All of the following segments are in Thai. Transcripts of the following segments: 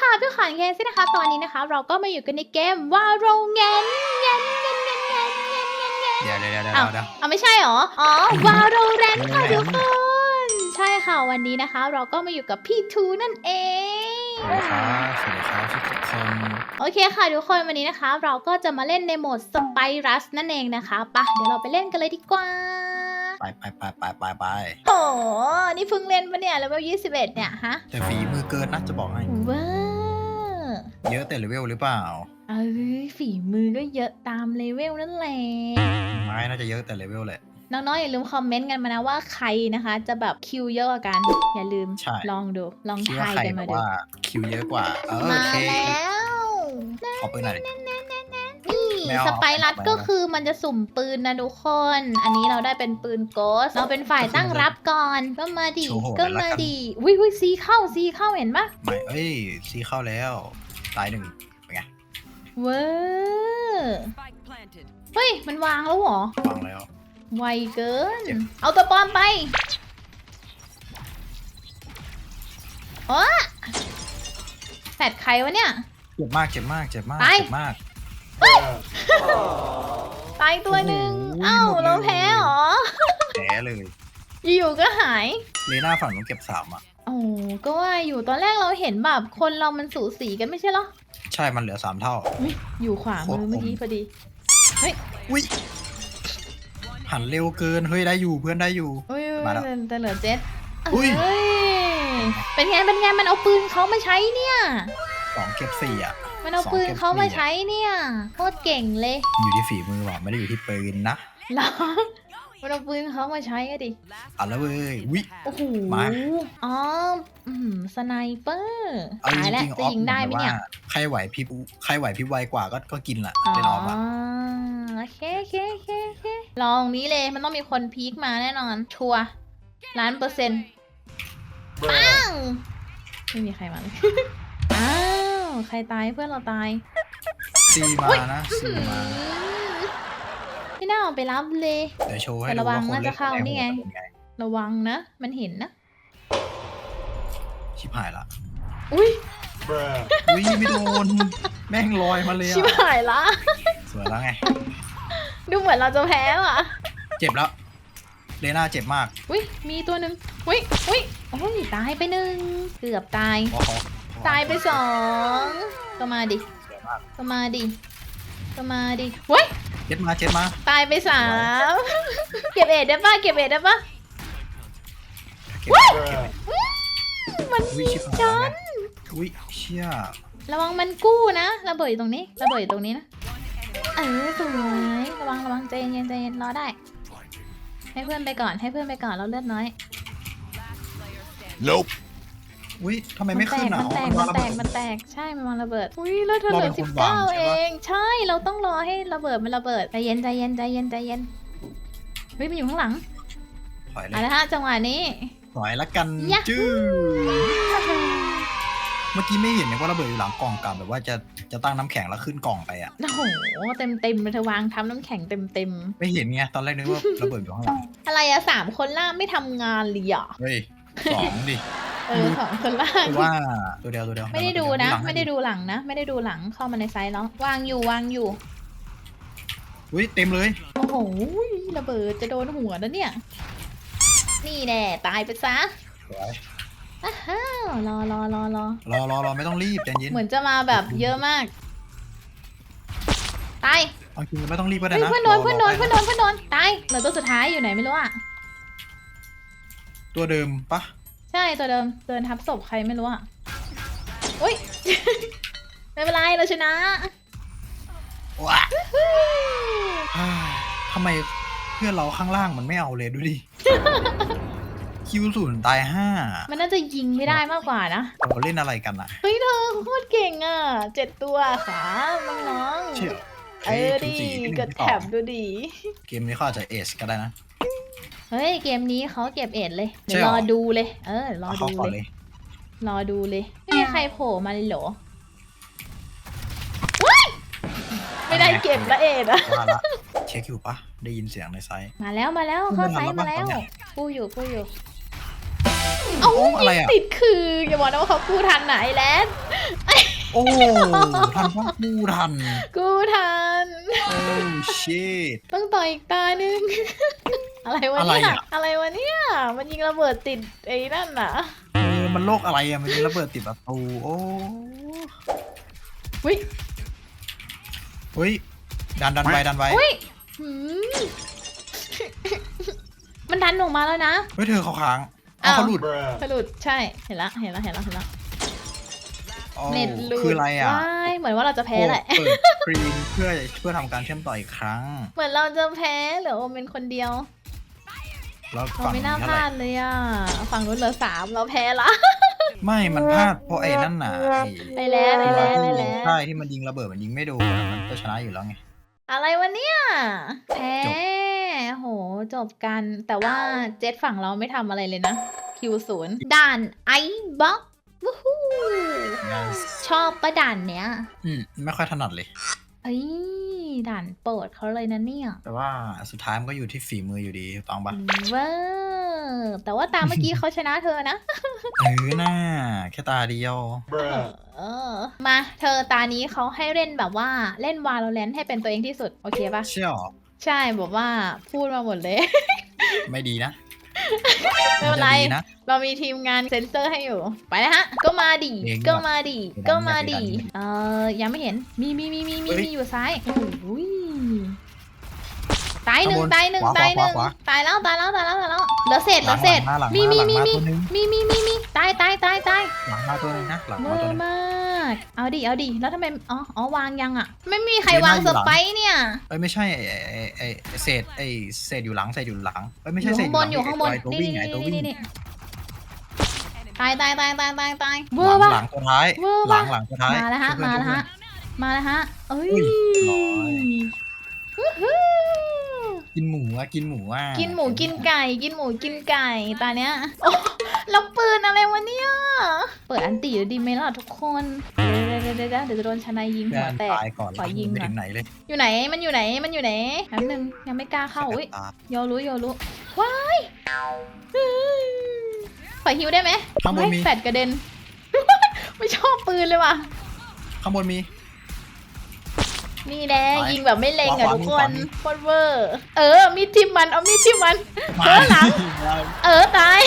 ค่ะพี่ขวัญเคซี่นะคะ ตอนนี้นะคะ เราก็มาอยู่กันในเกมว่าโรงเงินเงินเงินเงินเงินเงินเงินเงินเดี๋ยวเดี๋ยวเดี๋ยวเดี๋ยวอ้าวเดี๋ยวเอาไม่ใช่หรอ อ๋อวาโรแรนค่ะทุกคน ใช่ค่ะวันนี้นะคะ เราก็มาอยู่กับพี่ทูนั่นเองสวัสดีครับสวัสดีครับทุกคนโอเคค่ะทุกคนวันนี้นะคะ เราก็จะมาเล่นในโหมดสไปรัสนั่นเองนะคะปะเดี๋ยวเราไปเล่นกันเลยดีกว่าไปไปไปไปไปไปโอ้นี่เพิ่งเล่นปะเนี่ยเลเวล21เนี่ยฮะแต่ฝีมือเกินนะจะบอกให้ว้าว เยอะแต่เลเวลหรือเปล่า เอ้ยฝีมือก็เยอะตามเลเวลนั่นแหละ ไม้น่าจะเยอะแต่เลเวลแหละ น้องๆอย่าลืมคอมเมนต์กันมานะว่าใครนะคะ จะแบบคิวเยอะกว่ากัน อย่าลืมใช่ ลองดูลองคิดว่าทายใครกันแบมาบดู ว่าคิวเยอะกว่า เออโอมาเคแล้วขอปืนหน่อยดินี่ไม่เอาสไปรัสไม่เอา ก็คือมันจะสุ่มปืนนะทุกคน อันนี้เราได้เป็นปืนโกส เราเป็นฝ่ายตั้งรับก่อน ก็มาดิโชว์โหดก็เลยละมากันดิวิวิซีเข้าซีเข้าเห็นปะไม่เอ้ยซีเข้าแล้ว ตายหนึ่งเป็นไงเว้อ Spike planted. เฮ้ย มันวางแล้วเหรอ วางแล้ว ไวเกินเจ็บเอาตัวปลอมไปโอ้แฟดใครวะเนี่ย เจ็บมากเจ็บมากเจ็บมากไปเจ็บมากตายตัวหนึ่งโอ้โหเอ้าหมดเลยเราแพ้เหรอแผลเลย อยู่ๆก็หาย เลน่าฝั่งนู้นเก็บสามอะ โอ้ก็ว่าอยู่ตอนแรกเราเห็นแบบคนเรามันสูสีกันไม่ใช่เหรอใช่มันเหลือสามเท่า อุ๊ยอยู่ขวามือเมื่อกี้พอดี อุ้ยหันเร็วเกิน เฮ้ยได้อยู่เพื่อนได้อยู่ อุ้ยมาแล้วแต่เหลือเจ็ดอุ้ยเอ้ยเป็นไงเป็นไงมันเอาปืนเขามาใช้เนี่ย สองเก็บสี่อะ มันเอาสองปืนเก็บเขามาสี่อะใช้เนี่ยโคตรเก่งเลย อยู่ที่ฝีมือว่ะไม่ได้อยู่ที่ปืนนะ เหรอ มันเอาปืนเขามาใช้อะดิ เอะแล้วเว้ยวิ โอ้โหมา อ๋ออืมสไนเปอร์เอาจตายแล้วริงๆจะยิงได้ไหมเนี่ยว่าใครไหวพริบใครไหวพริบไวกว่าก็ก็กินละอ๋อเป็นออฟอะโอเคโอเคโอเคโอเคลองนี้เลยมันต้องมีคนพีคมาแน่นอน ชัวร์ล้านเปอร์เซ็นต์ปังไม่มีใครมาเลย อ้าว ใครตายเพื่อนเราตาย ซีมาอุ๊ยนะซีมา ไม่น่าเอาไปรับเลย เดี๋ยวโชว์ให้แต่ดูระวังว่าคนน่าเล่จะนเข้าแรงนี่ไงโหดเป็นไงระวังนะ มันเห็นนะ ชิบหายละอุ้ยวิไม่โดน แม่งลอยมาเลยชิบอะหายละ สวยแล้วไง ดูเหมือนเราจะแพ้ว่ะ เจ็บแล้วเลน่าเจ็บมากอุ้ย มีตัวหนึ่งอุ้ยอุ้ยโอ้ยตายไปหนึ่ง เกือบตายเพราะเขาตายไปสอง ก็มาดิสวยมากก็มาดิ ก็มาดิเว้ย เจ็บมาเจ็บมา ตายไปสามเก็บเอ็ดได้ปะเก็บเอ็ดได้ปะเก็บเก็บเก็บมันวิยิชิงบหายฉัแล้วนไงวิเชี่ยระวังมันกู้นะระเบิดอยู่ตรงนี้ระเบิดอยู่ตรงนี้นะเออสวยระวังระวังใจเย็นใจเย็นรอได้ ให้เพื่อนไปก่อนให้เพื่อนไปก่อนเราเลือดน้อย Nope อุ้ยทำไมไม่ขึ้นอะมันแตกอ๋อมันแตกระเบิดมันแตก ใช่ มันวางระเบิด อุ้ยแล้วเธอเหลือเราเป็สินบคนวางเก้าใช่เอปะงใช่ เราต้องรอให้ระเบิดมันระเบิด ใจเย็น ใจเย็น ใจเย็น ใจเย็นเฮ้ยมันอยู่ข้างหลังถอยเลเอายละฮะจังหวะนี้ ถอยละกันยะ จื้อเมื่อกี้ไม่เห็นเลยว่าระเบิดอยู่หลังกล่องกลับแบบว่าจะจะตั้งน้ำแข็งแล้วขึ้นกล่องไปอะ โอ้โห เต็มเต็มๆเธอวางทำน้ำแข็งเต็มเต็มไม่เห็นไงตอนแรกนึกว่าระเบิดอยู่ข้างหลัง ๆอะไรอะสามคนล่างไม่ทำงานเลยอะเฮ้ยสองดิ เออสองคนล่างตัวว่าตัวเดียวตัวเดียวไม่ได้ดูนะหลังไม่ได้ดูหลังนะ ไม่ได้ดูหลังเข้ามาในไซส์แล้ววางอยู่วางอยู่ อุ้ยเต็มเลยโอ้โหระเบิดจะโดนหัวแล้วเนี่ย นี่แน่ตายไปซะสวยอ้าวรอรอรอรอรอรอรอไม่ต้องรีบใจเย็นเหมือนจะมาแบบเยอะมากตายเอาจริงไม่ต้องรีบก็ได้เฮ้ยนะเพื่อนโดนรเพื่อนโดนรเพื่อนโดนเพื่อนโดนตายเหลือตัวสุดท้ายอยู่ไหนไม่รู้อะตัวเดิมปะใช่ตัวเดิมเดินทับศพใครไม่รู้อะอุ้ย ไม่เป็นไรเราชนะว้าเฮ้ยทำไมเพื่อนเราข้างล่างมันไม่เอาเลยดูดิ คิวศูนย์ตายห้า มันน่าจะยิงไม่ได้มากกว่านะ เราเล่นอะไรกันอะเฮ้ยเธอโคตรเก่งอะเจ็ดตัวขาน้องๆเชี่ยเออดิคิวสี่ที่หนึ่งกดที่สแถองบดูดิเกมนี้เขาอาจจะเอสก็ได้นะ เฮ้ยเกมนี้เขาเก็บเอ็ดเลยเดี๋ยวใช่รหรออดูเลย เออรอเอาดูเข้าก่อนเลเลยยรอดูเลย ไม่มีใครโผล่มาเลยเหรอไม่ได้เก็บละเอ็ดอะว่าละเช็คอยู่ปะได้ยินเสียงในไซต์มาแล้วมาแล้วเข้าไซส์มัมานมาแล้วแล้วปะกูอยู่กูอยู่เอ้าโอ้อะไรอะติดคืออย่าบอกนะว่าเขากู้ทันไหนะไอ้แลน โอ้ทันพ่อกูทันกู้ทัน โอ้ชิต ต้องต่ออีกตาหนึ่ง อะไรวะอะไรเนี่ยอะ อะไรวะเนี่ย มันยิงระเบิดติดไอ้นั่นน่ะเออมันโลกอะไรอะมันระเบิดติดประตูโอ้อุ้ยเฮ้ยดันดันไปดันไปอุ้ยหืมมันดันออกมาแล้วนะ เฮ้ยเธอเขาค้างเอาอ้าว เขาหลุดสลุดใช่ เห็นละ เห็นละ เห็นละ เห็นละโอ้ เน็ตหลุดคืออะไรอะว้ายเหมือนว่าเราจะแพ้แหละ โอ้เปิดสกรีนเพื่อเพื่อทำการเชื่อมต่ออีกครั้ง เหมือนเราจะแพ้เหลือโอมเป็นคนเดียว แล้วเราฝั่งไม่นี้น่าพเท่าไหลาร่ดเลยอะ ฝั่งนู้นเหลือสามเราแพ้ละ ไม่มันพลาดเพราะไอ้นั่นน่ะไอ้แล้ไอ้แล้ไอ้แล้ใช่ที่มันยิงระเบิดมันยิงไม่โดนมันก็ชนะอยู่แล้วไง อะไรวะเนี่ย แพ้ จบ โห จบกัน แต่ว่าเจ็ตฝั่งเราไม่ทำอะไรเลยนะ คิวศูนย์ด่านไอบ็อกวู้ฮู้ ชอบปะด่านเนี้ย อืมไม่ค่อยถนัดเลย เอ้ยด่านโปรดเขาเลยนะเนี่ย แต่ว่าสุดท้ายมันก็อยู่ที่ฝีมืออยู่ดีถูกต้องปะเวอร์แต่ว่าตามเมื่อกี้เขาชนะเธอนะเออน่าแค่ตาเดียวเออมาเธอตานี้เขาให้เล่นแบบว่าเล่นวาโลแรนให้เป็นตัวเองที่สุด โอเคปะเชี่ยวใช่บอกว่าพูดมาหมดเลย ไม่ดีนะ ไม่เป็นไรจะดีนะ เรามีทีมงานเซ็นเซอร์ให้อยู่ ไปนะฮะ ก็มาดิ เองก็มาดิเดี๋ยวก็มาเดี๋ดิยวเดี๋ยวเออยังไม่เห็น มีมีมีมีมีเฮ้ย มีอยู่ซ้ายโอ้ย ตายหนึ่งข้างบนตายหนึ่งขวาตายหนึ่งขวาขวา ตายแล้วตายแล้วตายแล้วตายแล้วเหลือเศษเหลือเศษ หลังมาหลังมีมามีหลังมีมามี ตัวนึงมีมีมีมีตายตายตายตายหลังมาตัวนึงนะหลังเวมาอตัวนึร์งมากเอาดิเอาดิแล้วทำไมอ๋ออ๋อวางยังอะ ไม่มีใครเดี๋ยววางน่าอยู่สหลังไปซ์เนี่ย เอ้ยไม่ใช่ไอ้ไอ้ไอ้ไอ้เศษไอ้เศษอยู่หลังเศษอยู่หลังเอ้ยไม่อใช่ยู่เศษข้างบนอยู่หลัข้างบนไอ้ตัวนี่วิ่งนี่ไอ้ตัวนี่วิ่งนี่นี่ตายตายตายตายตายตายเวหอลัร์งปะหลังตัวท้ายเวอร์หลัปะ งหลังตัวท้ายมาแล้วฮะช่ยมาเพื่อนแล้วฮะมาแล้วฮะเอ้ยอุ้ยร้อยวู้ฮู้ กินหมูอะกินหมูอะกินหมูกินไก่ กินหมูกินไก่ตาเนี้ยโอ้แล้วปืนอะไรวะเนี่ย เปิดอันตีหรือดีไหมล่ะทุกคนเดี๋ยวเดี๋ยวเดี๋ยวเดี๋ยวจะโดนชนายยิงเพื่หัอวนแตก ตายก่อนขอยิงไม่หน่อยถึงไหนเลยอยู่ไหนมันอยู่ไหนมันอยู่ไหนแป๊บนึงยังไม่กล้าเข้าอุ้ยตายโยรู้โยรู้ว้ายขอฮิวได้ไหมข้างบนเฮ้ยมีแฟดกระเด็น ไม่ชอบปืนเลยว่ะข้างบนมี นี่แน่ไปยิงแบบไม่เล็งอะขวาทุกคขวานมีโคตรเวอร์เออ มีดทิมมันเอามีดทิมมัน เออหลัง เออตาย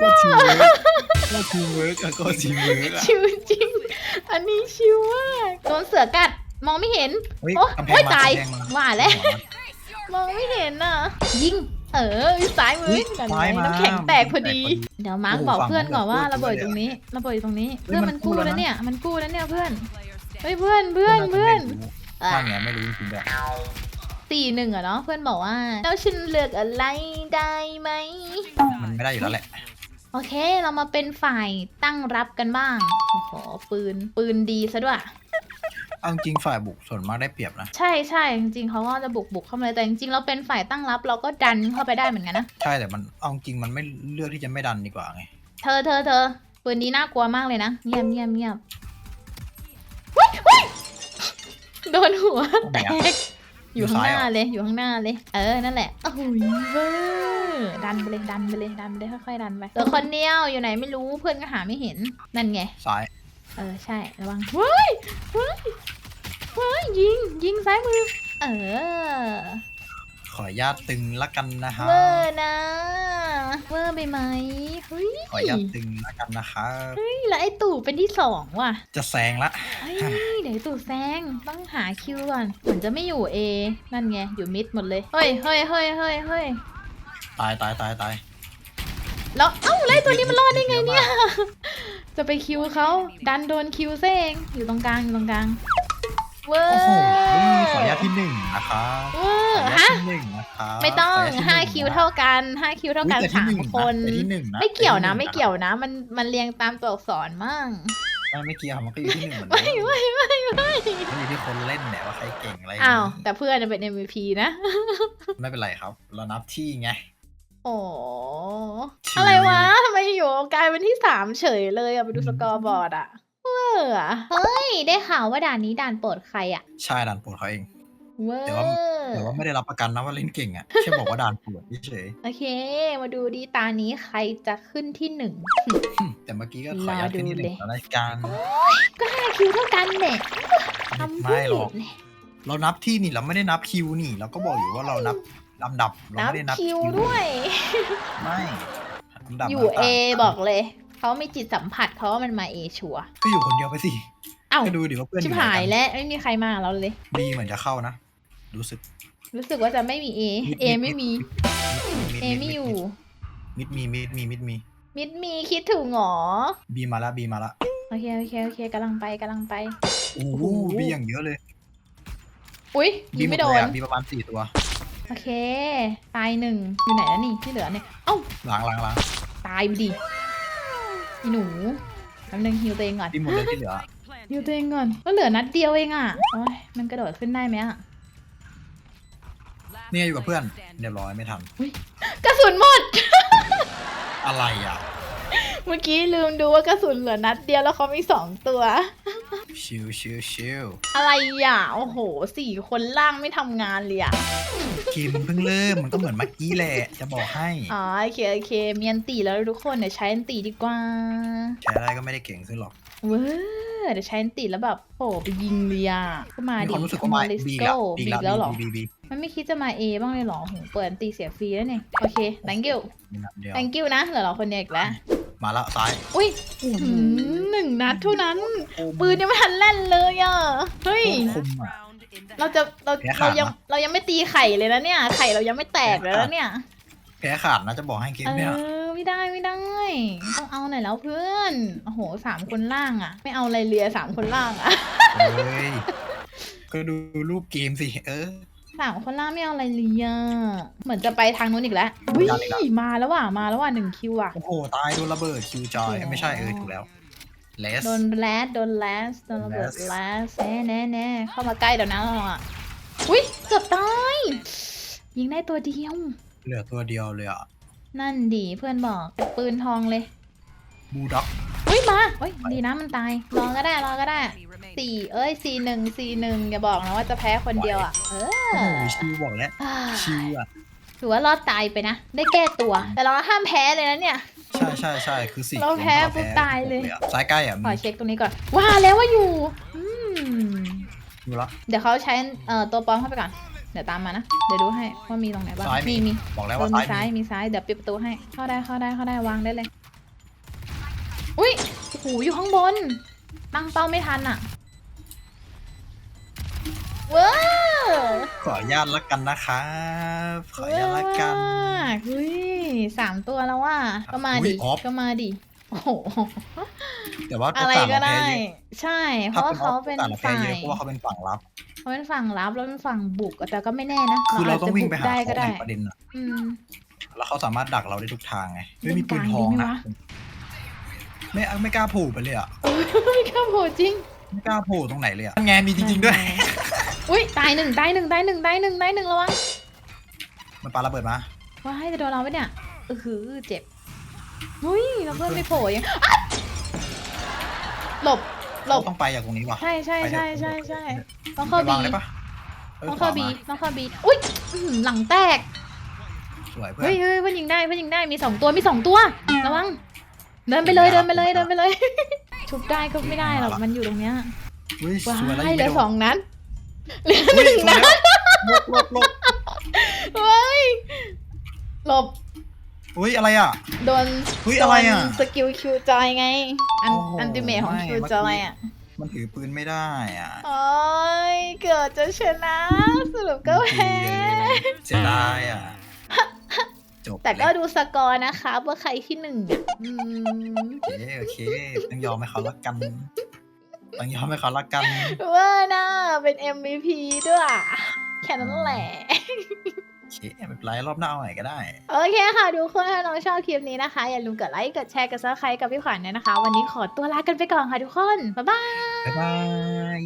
ก็ทีมเวิร์กก็ทีมเวิร์กอะก็ทีมเวิร์กอะชิวจริง อันนี้ชิวมากโดนเสือกัดมองไม่เห็น เฮ้ยโอ้กำแพโอ้งยมาตายกำแพงมา ว่าแล้ว มองไม่เห็นอะ ยิง เออซ้ายมือเฮ้ยนั่นไงซ้ายมาน้ำแข็งแตกพอดีน้ำแข็งแตกพอดีเดี๋ยวมาร์กโอ้โหบอกฝั่งเพื่อนก่อนว่านู้นระเบิดเลยตรงนี้ระเบิดอยู่ตรงนี้ เฮ้ยเพื่อนมัมันนกู้กู้แล้วแล้วนะ เนี่ย มันกู้แล้วเนี่ยเพื่อนเฮ้ยเพื่อนเพื่อนเพื่อนว่าไงไม่รู้จริงๆด้วยสี่หนึ่งอะเนาะเพื่อนบอกว่าแล้วฉันเลือกอะไรได้ไหม มันไม่ได้อยู่แล้วแหละ โอเค เรามาเป็นฝ่ายตั้งรับกันบ้าง โอ้โห ปืน ปืนดีซะด้วย เอาจริงฝ่ายบุกส่วนมากได้เปรียบนะ ใช่ใช่จริงๆเขาก็จะบุกบุกเข้ามาเลยแต่จริงๆเราเป็นฝ่ายตั้งรับเราก็ดันเข้าไปได้เหมือนกันนะ ใช่แต่มันเอาจริงมันไม่เลือกที่จะไม่ดันดีกว่าไง เธอเธอเธอปืนนี้น่ากลัวมากเลยนะเงียบเงียบเงียบเฮ้ยเฮ้ยโดนหัวแตก อยู่ข้างหน้าเลยอยู่ข้างหน้าเลย เออนั่นแหละโอ้โหเวอร์ดันไปเลยดันไปเลยดันไปเลยค่อยๆดันไปเหลือคนเดียวอยู่ไหนไม่รู้เพื่อนก็หาไม่เห็นนั่นไง ซ้าย เออใช่ระวังเฮ้ยเฮ้ย เฮ้ยยิงยิงซ้ายมือ เออขออนุญาตตึงละกันนะฮะเวอร์นะเวอร์ไปไหมเฮ้ยขออนุญาตตึงละกันนะครับเฮ้ยแล้วไอ้ตู่เป็นที่สองว่ะจะแซงละเฮ้ยเดี๋ยวไอ้ตู่แซงต้องหาคิวก่อนเหมือนจะไม่อยู่เอนั่นไงอยู่มิดหมดเลยเฮ้ยเฮ้ยเฮ้ยเฮ้ยเฮ้ยตายตายตายตายแล้วเอ้าแล้วไอ้ตัวนี้มันรอดได้ไงเนี่ย จะไปคิวเขาดันโดนคิวซะเองอยู่ตรงกลางอยู่ตรงกลาง เวอร์โอ้โหขออนุญาตที่หนึ่งนะครับเวอขอร์อนุญาตฮะที่หนึ่งนะครับไม่ต้องขนุญตที่ห้านึ่งคิวนะเท่ากันห้าคิวเท่ากันอุ๊ยแต่ที่สาหมนึ่งะคนแต่ที่หนึ่งนะไม่เกี่ยวนะแต่ที่หงไม่เกี่ยวนะ มันมันเรียงตามตัวอักษรมั่งไม่ไม่เกี่ยวมันก็อยู่ที่หนึ่งเหมือนเดิไม่มไม่ไม่ไม่มันอยู่ที่คนเล่นแหละว่าใครเก่งอะไรอ้าวแต่เพื่อนน่ะเป็น MVP นะ ไม่เป็นไรครับ เรานับที่ไงโอ้ชิวอะไรวะทำไมอยู่กลายเป็นที่สามเฉยเลยอะไปดูสกอร์บอร์ดอะเว อร์อะเฮ้ย ได้ข่าวว่าด่านนี้ด่านโปรดใครอะใช่ดันโปรดเขาเอง เวอแต่ว่า ร์แต่ว่าไม่ได้รับประกันนะว่าเล่นเก่งอะ แค่บอกว่าด่านปวดเฉยโอเค มาดูดีตานี้ใครจะขึ้นที่หนึ่ง ๆแต่เมื่อกี้ก็ขออนุญาตขึ้นที่หนึ่งรายการก็ห้าคิวเท่ากันเนี่ยทำไม่หรอกผิดเนี่ยเรานับที่นี่เราไม่ได้นับคิวนี่ เราก็บอกอยู่ว่าเรานับลำดับเรานับไม่ได้นับคิวด้วย ไม่ลำดับอยู่มันเอต่างกันบอกเลย เขามีจิตสัมผัสเขาว่ามันมาเอชัวร์ก็อยู่คนเดียวไปสิเอ้าก็ดูดิว่าเพื่อนอชิบยู่ไหนหายกันแล้วไม่มีใครมาเราเลย บีเหมือนจะเข้านะ รู้สึกรู้สึกว่าจะไม่มีเอมิดเอมิดไม่มีมิดเอไม่อยู่ มิดมีมิดมีมิดมีมิดมีคิดถึงหรอบีมาละบีมาละโอเคโอเคโอเคกำลังไปกำลังไป โอ้โหโอ้โหบีอย่างเยอะเลยอุ้ยบียิงหมไม่ดโดเลยนอะบีประมาณสี่ตัวโอเค ตายหนึ่งอยู่ไหนแล้วนี่ที่เหลือเนี่ย เอ้าล้างล้างล้างตายไปดิ อีหนูแป๊บนึงฮิวตัวเองก่อนบีหมดเลยที่เหลือฮิวตัวเองก่อนก็เหลือนัดเดียวเองอะโอ้ยมันกระโดดขึ้นได้ไหมอะเนี่ยอยู่กับเพื่อนเรียบร้อยไม่ทันกระสุนหมด อะไรอะ เมื่อกี้ลืมดูว่ากระสุนเหลือนัดเดียวแล้วเขามีสองตัว ชิวชิวชิวอะไรอะ โอ้โห สี่คนล่างไม่ทำงานเลยอะเกมมันเพิ่งเริ่มมันก็เหมือนเมื่อกี้แหละจะบอกให้อ๋อโอเคโอเคมีอันตีแล้วทุกคนเดี๋ยวใช้อันตีดีกว่า ใช้อะไรก็ไม่ได้เก่งขึ้นหรอกเว้ยเดี๋ยวใช้อันตีแล้วแบบโอ้ไปยิงเลยอะก็มามีดิความรู้สึกเข้าว่ามามา let's บี go แล้วบีบีอีกแล้วเหรอบีบีมันไม่คิดจะมา A บ้างเลยเหรอโหเปิดอันตีเสียฟรีแล้วเนี่ยโอเค thank you มีนัดเดียว thank you นะเหลือเราคนเดียวอีกแล้ว มาละซ้าย อุ้ยหืมหนึ่งนัดเท่านั้น ปืนยังไม่ทันเล่นเลยอะ เฮ้ยโคตรคมอะ เราจะเราแพ้ขาเราดยังนะ เรายังไม่ตีไข่เลยนะเนี่ย ไข่เรายังไม่แตกเลยนะเนี่ย แพ้ขาดนะจะบอกให้เกมเอเนี่ยอไม่ได้ไม่ได้ ต้องเอาหน่อยแล้วเพื่อนโอ้โหสามคนล่างอะ ไม่เอาอะไรเลียสามคนล่างอะ เฮ้ยก็ดูรูปเกมสิ เออ สามคนล่างไม่เอาอะไรเลียเหมือนจะไปทางนู้นอีกแล้วอุ้ยยังอีกแล้วมาแล้วว่ะมาแล้วว่ะหนึ่งคิวอะโอ้โหตายโดนระเบิดคิวจอยเอ้ยไม่ใช่เออถูกแล้วเลสโดนแลสโดนแลสโดนระเบิด Last แลสแน่แน่แน่เข้ามาใกล้เดี๋ยวนะเราอะอุ้ยเกือบตายยิงได้ตัวเดียวเหลือตัวเดียวเลยอะนั่นดีเพื่อนบอกเป็นปืนทองเลย บูด็อกอุ้ยมาเฮ้ยดีนะมันตายรอก็ได้รอก็ได้สี่เอ้ยสี่หนึ่งสี่หนึ่งอย่าบอกนะว่าจะแพ้คนเดียวอะเอโอ้โหอชิวบอกแล้วอ่าชิวอะถือว่ารอดตายไปนะ ได้แก้ตัว แต่เราห้ามแพ้เลยนะเนี่ย ใช่ใช่ใช่คือสี่เราแพ้คนปุ๊บตายเลยอะซ้ายใกล้อะขอมีเช็คตรงนี้ก่อน ว่าแล้วว่าอยู่อืมดูละเดี๋ยวเขาใช้เอ่อตัวปลอมเข้าไปก่อน เดี๋ยวตามมานะ เดี๋ยวดูให้ว่ามีตรงไหนบ้างซ้ายมีมีมีบอกแล้วเออว่ามีซ้ายซ้ายมีมีซ้าย เดี๋ยวปิดประตูให้ เข้าได้เข้าได้เข้าได้วางได้เลย อุ้ยโอ้โหอยู่ข้างบน ตั้งเป้าไม่ทันอะเว้าวขออนุญาตละกันนะครับขออนุญาตละกัน เวอร์มากเฮ้ยสามตัวแล้วว่ะก็มาดิอุ๊ยออฟ ก็มาดิโอ้โหแต่ว่าอะไรโาสก็เราแพ้ได้เยอะใช่ เพถ้าราะว่าเป็นเขาโอเป็นกาสเราแพ้ฝ่ายเยอะเพราะว่าเขาเป็นฝั่งรับ เขาเป็นฝั่งรับแล้วเป็นฝั่งบุกแต่ก็ไม่แน่นะคือเราต้องวิ่งไปหาได้เขาก็ได้ในประเด็นอะอืม แล้วเขาสามารถดักเราได้ทุกทางไงไม่มีเป็ปืนนกลางทองดีไหมนะวะ ไม่ไม่กล้าโผูไปเลยอะไม่กล้าโผล่จริง ไม่กล้าโผูตรงไหนเลยอะไงมีจริง ๆด้วย อุ้ยตายหนึ่งตายหนึ่งตายหนึ่งตายหนึ่งตายหนึ่งระวังมันปาระเบิดมาว้ายจะโดนเราไหมเนี่ยเออหือเจ็บอุ้ยเราเพื่อนไม่โผล่ยังอ๊ะหลบหลบเราต้องไปจากตรงนี้ว่ะใช่ใช่ไปถใช่อะใช่ใช่ไปต้องเข้าไปบีวางได้ปะอ้ยต้องเข้าขวบีมต้องเข้าบีอุ้ยอื้อหือหลังแตกสวยเพื่อเฮ้นยเฮ้ยเพื่อนยิงได้เพื่อนยิงได้มีสองตัวมีสองตัวระวัง เดินไปเลยเดินไปเลยเดินไปเลย ชุบได้ก็ไม่ได้หรอกมันอยู่ตรงเนี้ยเฮ้ยว้าสวยแล้วยยิงเหลืไม่อโดสอนงนัดเหลืออุ้ยหนึ่งสวยนัดแล้วลบลบลบเฮ้ยหลบอุ้ยอะไรอะ โดนเฮ้ยอะไรอะ โดนสกิลคิวจอยไง อันโอ้โหอันติเมทของไม่คิวเมื่อกี้จอยอะมันถือปืนไม่ได้อะโอ้ยเกิดจะชนะสรุปก็แพ้ เสียดายอะ จบแต่ก็เลยดูสกอร์นะคะว่าใครที่หนึ่งอะอืมโอเคโอเคต้องยอมให้เขาละกันต้องยอมให้เขาละกันว่าน่าเป็น MVP ด้วยแค่นั้นแหละ โอเคไม่เป็นไรรอบหน้าเอาใหม่ก็ได้ โอเคค่ะทุกคนถ้าน้องชอบคลิปนี้นะคะ อย่าลืมกดไลค์ กดแชร์ กดซับสไครต์กับพี่ขวัญด้วยนะคะ วันนี้ขอตัวลากันไปก่อนค่ะทุกคน บ๊ายบาย บ๊ายบาย